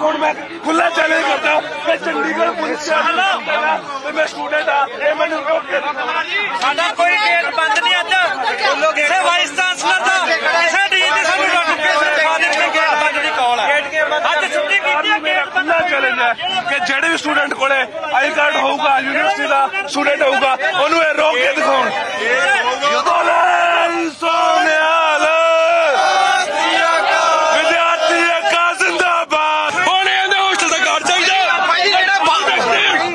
ਹੁਣ ਮੈਂ ਖੁੱਲਾ ਚੈਲੰਜ ਕਰਦਾ। ਕਿ ਚੰਡੀਗੜ੍ਹ ਪੁਲਿਸ ਤੇ ਮੈਂ ਸਟੂਡੈਂਟ ਆ। ਇਹ ਮੈਨੂੰ ਰੋਕ ਕੇ ਸਾਡਾ ਕੋਈ ਗੇਟ ਬੰਦ ਨਹੀਂ ਅੱਜ। ਕਿਸੇ ਵਾਈਸ ਚਾਂਸਲਰ ਦਾ। ਕਿਸੇ ਡੀਨ ਦੀ ਸਾਨੂੰ ਨੋਟੀਫਿਕੇਸ਼ਨ ਦਿਖਾ ਦਿੱਤੀ ਗੇਟ ਬੰਦ ਦੀ ਕਾਲ ਹੈ ਅੱਜ ਛੁੱਟੀ ਕੀਤੀ ਹੈ ਗੇਟ ਬੰਦ ਖੁੱਲਾ ਚੈਲੰਜ ਹੈ ਕਿ ਜਿਹੜੇ ਵੀ ਸਟੂਡੈਂਟ ਕੋਲੇ ਆਈ ਕਾਰਡ ਹੋਊਗਾ ਯੂਨੀਵਰਸਿਟੀ ਦਾ ਸਟੂਡੈਂਟ ਹੋਊਗਾ ਉਹਨੂੰ ਇਹ ਰੋਕ ਕੇ ਦਿਖਾਉਣ। ਬੋਲੇ ਸੋਨਿਆਲ ਵਿਦਿਆਰਥੀ ਏਕਾ ਜ਼ਿੰਦਾਬਾਦ ਹੁਣ ਇਹਦੇ ਹੋਸਟਲ ਦਾ ਕਾਰਡ ਚਾਹੀਦਾ ਭਾਈ ਜਿਹੜਾ ਬੰਦ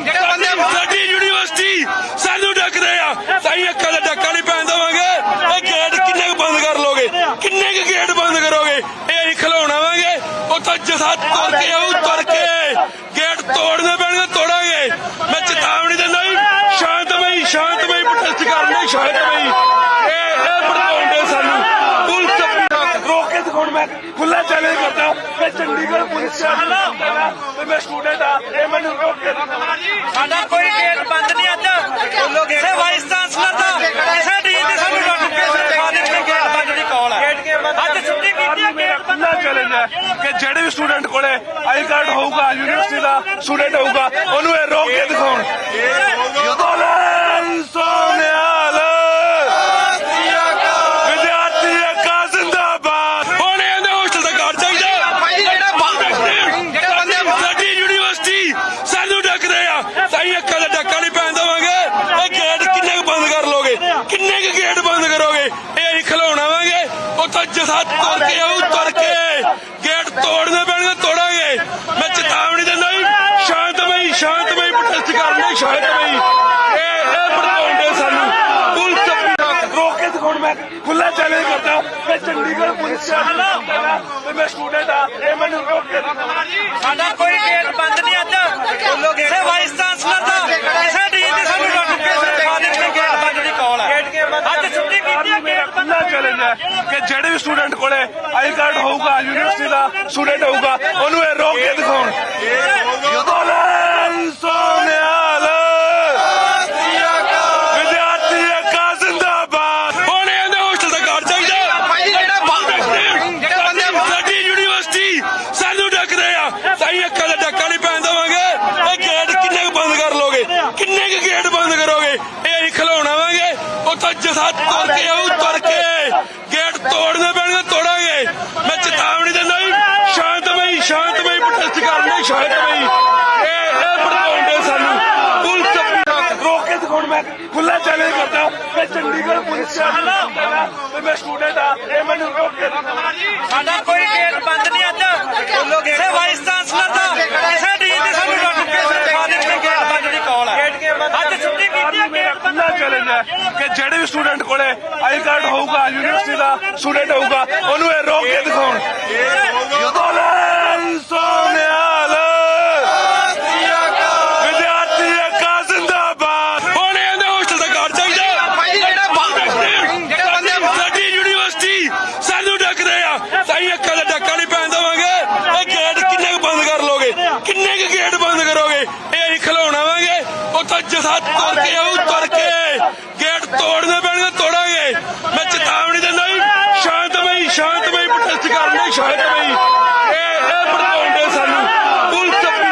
ਜਿਹੜਾ ਬੰਦੇ ਸਾਡੀ ਯੂਨੀਵਰਸਿਟੀ ਸਾਨੂੰ ਡੱਕਦੇ ਆ। ਸਾਈ ਅੱਖਾਂ ਦਾ ਡੱਕਾ ਨਹੀਂ ਪੈਣ ਦੇਵਾਂਗੇ। ਇਹ ਗੇਟ ਕਿੰਨੇ ਕੁ ਬੰਦ ਕਰ ਲੋਗੇ ਕਿੰਨੇ ਕੁ ਗੇਟ ਬੰਦ ਕਰੋਗੇ? ਇਹ ਅਸੀਂ ਖਿਲਾਉਣਾਵਾਂਗੇ ਉੱਥੋਂ ਜਸਾ ਤੁਰ ਕੇ ਆਉ ਤੁਰ ਕੇ। ਗੇਟ ਤੋੜਨੇ ਪੈਣਗੇ, ਤੋੜਾਂਗੇ। ਮੈਂ ਚੇਤਾਵਨੀ ਦਿੰਦਾ ਜੀ, ਸ਼ਾਂਤਮਈ ਸ਼ਾਂਤਮਈ ਪ੍ਰੋਟੈਸਟ ਕਰਨੇ ਸ਼ਾਂਤਮਈ। ਇਹ ਇਹ ਭੜਕਾਉਂਦੇ ਸਾਨੂੰ। ਪੁਲਿਸ ਰੋਕ ਕੇ ਦਿਖਾਉਣ, ਮੈਂ ਖੁੱਲਾ ਚੈਲੰਜ ਕਰਦਾ। ਕਿ ਚੰਡੀਗੜ੍ਹ ਪੁਲਿਸ ਸਟੇਸ਼ਨ ਮੈਂ ਸਟੂਡੈਂਟ ਆ। ਇਹ ਮੈਨੂੰ ਰੋਕ ਕੇ ਸਾਡਾ ਕੋਈ ਗੇਟ ਬੰਦ ਨਹੀਂ ਅੱਜ ਕਿਸੇ ਵਾਈਸ ਚਾਂਸਲਰ ਦਾ ਕਿਸੇ ਡੀਨ ਦੀ ਸਾਨੂੰ ਨੋਟੀਫਿਕੇਸ਼ਨ ਦਿਖਾ ਦਿੱਤੀ ਗੇਟ ਬੰਦ ਦੀ ਕਾਲ ਹੈ ਅੱਜ ਛੁੱਟੀ ਕੀਤੀ ਖੁੱਲਾ ਚੈਲੰਜ ਹੈ ਕਿ ਜਿਹੜੇ ਵੀ ਸਟੂਡੈਂਟ ਕੋਲੇ ਆਈ ਕਾਰਡ ਹੋਊਗਾ ਯੂਨੀਵਰਸਿਟੀ ਦਾ ਸਟੂਡੈਂਟ ਹੋਊਗਾ ਉਹਨੂੰ ਇਹ ਰੋਕ ਕੇ ਦਿਖਾਉਣ। ਬੋਲੇ ਸੋਨਿਆਲ ਵਿਦਿਆਰਥੀ ਏਕਾ ਜ਼ਿੰਦਾਬਾਦ। ਹੁਣ ਇਹਦੇ ਹੋਸਟਲ ਦਾ ਕਾਰਡ ਚਾਹੀਦਾ ਸਾਡੀ ਯੂਨੀਵਰਸਿਟੀ ਸਾਨੂੰ ਡੱਕਦੇ ਆ। ਸਾਈ ਅੱਖਾਂ ਦਾ ਡੱਕਾ ਨਹੀਂ ਪੈਣ ਦੇਵਾਂਗੇ ਇਹ ਗੇਟ ਕਿੰਨੇ ਕੁ ਬੰਦ ਕਰ ਲੋਗੇ ਕਿੰਨੇ ਕੁ ਗੇਟ ਬੰਦ ਕਰੋਗੇ ਇਹ ਅਸੀਂ ਖਿਲਾਉਣਾਵਾਂਗੇ ਉੱਥੋਂ ਤੁਰ ਕੇ ਆਉ ਤੁਰ ਕੇ। ਗੇਟ ਤੋੜਨੇ ਪੈਣਗੇ, ਤੋੜਾਂਗੇ। ਮੈਂ ਚੇਤਾਵਨੀ ਦਿੰਦਾ ਜੀ, ਸ਼ਾਂਤਮਈ ਸ਼ਾਂਤਮਈ ਪ੍ਰੋਟੈਸਟ ਕਰਨੇ ਸ਼ਾਂਤਮਈ। ਇਹ ਇਹ ਭੜਕਾਉਂਦੇ ਸਾਨੂੰ। ਪੁਲਿਸ ਰੋਕ ਕੇ ਦਿਖਾਉਣ ਮੈਂ ਖੁੱਲਾ ਚੈਲੰਜ ਕਰਦਾ। ਕਿ ਚੰਡੀਗੜ੍ਹ ਪੁਲਿਸ ਸਟੇਸ਼ਨ ਮੈਂ ਸਟੂਡੈਂਟ ਆ। ਇਹ ਮੈਨੂੰ ਰੋਕ ਕੇ ਦਿਖਾਉਣ ਸਾਡਾ ਕੋਈ ਗੇਟ ਬੰਦ ਨਹੀਂ ਅੱਜ ਕਿਸੇ ਵਾਈਸ ਚਾਂਸਲਰ ਦਾ ਕਿਸੇ ਡੀਨ ਦੀ ਸਾਨੂੰ ਨੋਟੀਫਿਕੇਸ਼ਨ ਦਿਖਾ ਦਿੱਤੀ ਗੇਟ ਬੰਦ ਦੀ ਕਾਲ ਹੈ ਅੱਜ ਛੁੱਟੀ ਕੀਤੀ ਹੈ ਅੱਜ ਮੇਰਾ ਗੇਟ ਬੰਦ ਖੁੱਲਾ ਚੈਲੰਜ ਹੈ ਕਿ ਜਿਹੜੇ ਵੀ ਸਟੂਡੈਂਟ ਕੋਲੇ ਆਈ ਕਾਰਡ ਹੋਊਗਾ ਯੂਨੀਵਰਸਿਟੀ ਦਾ ਸਟੂਡੈਂਟ ਹੋਊਗਾ ਉਹਨੂੰ ਇਹ ਰੋਕ ਕੇ ਦਿਖਾਉਣ। ਬੋਲੇ ਸੋਨਿਆਲ ਵਿਦਿਆਰਥੀ ਏਕਾ ਜ਼ਿੰਦਾਬਾਦ। ਹੁਣ ਇਹਦੇ ਹੋਸਟਲ ਦਾ ਕਾਰਡ ਚਾਹੀਦਾ ਭਾਈ ਜਿਹੜਾ ਬੰਦ ਜਿਹੜਾ ਬੰਦੇ ਸਾਡੀ ਯੂਨੀਵਰਸਿਟੀ ਸਾਨੂੰ ਡੱਕਦੇ ਆ। ਸਾਈ ਅੱਖਾਂ ਦਾ ਡੱਕਾ ਨਹੀਂ ਪੈਣ ਦੇਵਾਂਗੇ। ਇਹ ਗੇਟ ਕਿੰਨੇ ਕੁ ਬੰਦ ਕਰ ਲੋਗੇ ਕਿੰਨੇ ਕੁ ਗੇਟ ਬੰਦ ਕਰੋਗੇ? ਇਹ ਅਸੀਂ ਖਿਲਾਉਣਾਵਾਂਗੇ ਉੱਥੋਂ ਜਸਾ ਤੁਰ ਕੇ ਆਉ ਤੁਰ ਕੇ ਗੇਟ ਤੋੜਨੇ ਪੈਣਗੇ ਤੋੜਾਂਗੇ ਮੈਂ ਚੇਤਾਵਨੀ ਦਿੰਦਾ ਜੀ ਸ਼ਾਂਤਮਈ ਪ੍ਰੋਟੈਸਟ ਕਰਨੇ ਸ਼ਾਂਤਮਈ। ਇਹ ਇਹ ਭੜਕਾਉਂਦੇ ਸਾਨੂੰ। ਪੁਲਿਸ ਰੋਕ ਕੇ ਦਿਖਾਉਣ ਮੈਂ ਖੁੱਲਾ ਚੈਲੰਜ ਕਰਦਾ ਕਿ ਚੰਡੀਗੜ੍ਹ ਪੁਲਿਸ ਤੇ ਮੈਂ ਸਟੂਡੈਂਟ ਆ ਇਹ ਮੈਨੂੰ ਰੋਕ ਕੇ ਸਾਡਾ ਕੋਈ ਗੇਟ ਬੰਦ ਨਹੀਂ ਅੱਜ। ਕਿਸੇ ਵਾਈਸ ਚਾਂਸਲਰ ਦਾ ਕਿਸੇ ਡੀਨ ਦੀ ਸਾਨੂੰ ਨੋਟੀਫਿਕੇਸ਼ਨ ਦਿਖਾ ਦਿੱਤੀ ਗੇਟ ਬੰਦ ਦੀ ਕਾਲ ਹੈ। ਅੱਜ ਛੁੱਟੀ ਕੀਤੀ ਹੈ ਮੇਰਾ ਗੇਟ ਬੰਦ ਖੁੱਲਾ ਚੈਲੰਜ ਹੈ। ਕਿ ਜਿਹੜੇ ਵੀ ਸਟੂਡੈਂਟ ਕੋਲੇ ਆਈ ਕਾਰਡ ਹੋਊਗਾ ਯੂਨੀਵਰਸਿਟੀ ਦਾ ਸਟੂਡੈਂਟ ਹੋਊਗਾ ਉਹਨੂੰ ਇਹ ਰੋਕ ਕੇ ਦਿਖਾਉਣ ਬੋਲੇ ਸੋਨਿਆਲ ਵਿਦਿਆਰਥੀ ਏਕਾ ਜ਼ਿੰਦਾਬਾਦ ਹੁਣ ਇਹਦੇ ਹੋਸਟਲ ਦਾ ਕਾਰਡ ਚਾਹੀਦਾ ਭਾਈ ਜਿਹੜਾ ਬੰਦ ਜਿਹੜਾ ਬੰਦੇ ਸਾਡੀ ਯੂਨੀਵਰਸਿਟੀ ਸਾਨੂੰ ਡੱਕਦੇ ਆ ਸਾਈ ਅੱਖਾਂ ਦਾ ਡੱਕਾ ਨਹੀਂ ਪੈਣ ਦੇਵਾਂਗੇ। ਇਹ ਗੇਟ ਕਿੰਨੇ ਕੁ ਬੰਦ ਕਰ ਲੋਗੇ ਕਿੰਨੇ ਕੁ ਗੇਟ ਬੰਦ ਕਰੋਗੇ? ਇਹ ਅਸੀਂ ਖਿਲਾਉਣਾਵਾਂਗੇ ਉੱਥੋਂ ਜਸਾ ਤੁਰ ਕੇ ਆਉ ਤੁਰ ਕੇ। ਗੇਟ ਤੋੜਨੇ ਪੈਣਗੇ, ਤੋੜਾਂਗੇ। ਮੈਂ ਚੇਤਾਵਨੀ ਦਿੰਦਾ ਸ਼ਾਂਤਮਈ ਸ਼ਾਂਤਮਈ ਪ੍ਰੋਟੈਸਟ ਕਰਨੇ ਸ਼ਾਂਤਮਈ।